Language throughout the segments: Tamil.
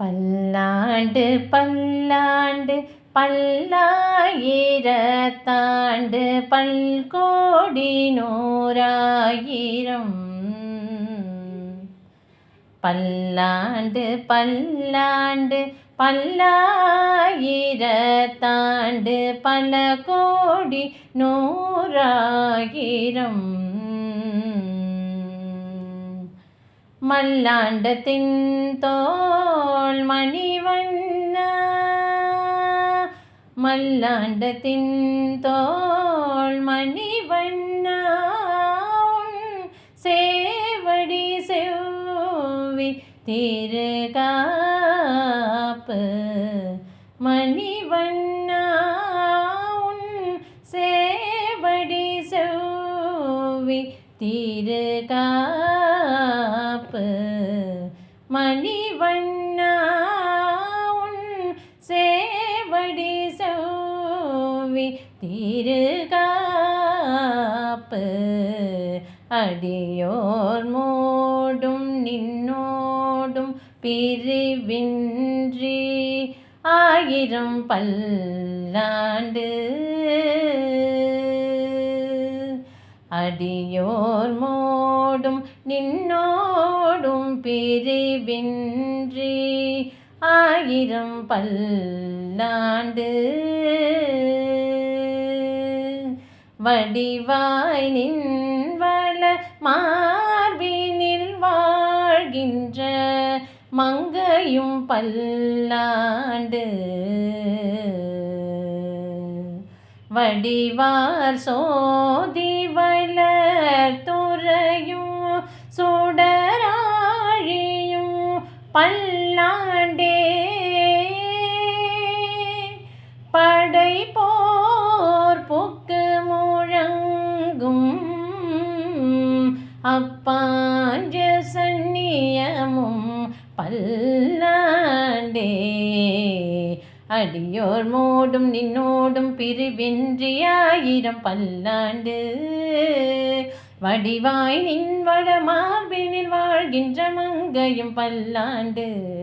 பல்லாண்டு பல்லாண்டு பல்லாயிரத்தாண்டு பல்கோடி நூறாயிரம் பல்லாண்டு பல்லாண்டு பல்லாயிரத்தாண்டு பல கோடி நூறாயிரம் மல்லாண்டத்தின் தோல் மணிவண்ணா மல்லாண்டத்தின் தோல் மணிவண்ணா சேவடி செவ்வி திரு காப்பு மணிவண்ணா சேவடி செவ்வி திரு காப்பு மணிவண்ண சோவி திருகாப்பு அடியோர் மூடும் நின்னோடும் பிரிவின்றி ஆயிரம் பல்லாண்டு. அடியோர் மோடும் நின்னோடும் பிரிவின்றி ஆயிரம் பல்லாண்டு. வடிவாய் நின்வள மார்பினில் வாழ்கின்ற மங்கையும் பல்லாண்டு. வடிவார் சோதி வளர் துறையும் சுடராழியும் பல்லாண்டே. படை போர் புக்கு முழங்கும். அப்பாஞ்ச சந்நியமும் பல்லாண்டே. அடியோர் மூடும் நின்னோடும் பிரிவின்றியாயிரம் பல்லாண்டு. வடிவாய் நின் வட மார்பினில் வாழ்கின்ற மங்கையும் பல்லாண்டு.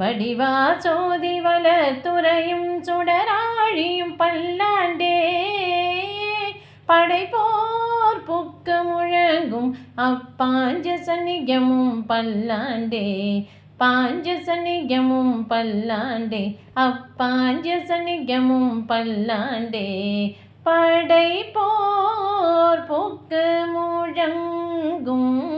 வடிவா சோதி வளர்த்துறையும் சுடராழியும் பல்லாண்டே. படைப்போர் புக்க முழங்கும் அப்பாஞ்ச சன்னியமும் பல்லாண்டே. பாஞ்ச சன்னியமும் பல்லாண்டே. அப்பாஞ்ச சன்னியமும் பல்லாண்டே. படைப்போர் புக்கு முழங்கும்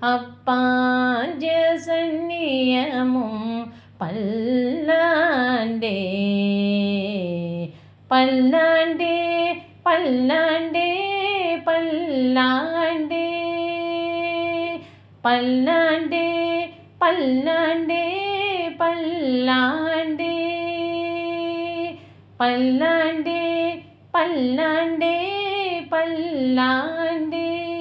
அப்பாஞ்ச அப்பாஞ்சசன்னியமும் பல்லாண்டே. பல்லாண்டே பல்லாண்டே பல்லாண்டே. பல்லாண்டே பல்லாண்டே பல்லாண்டே. பல்லாண்டே பல்லாண்டே பல்லாண்டே.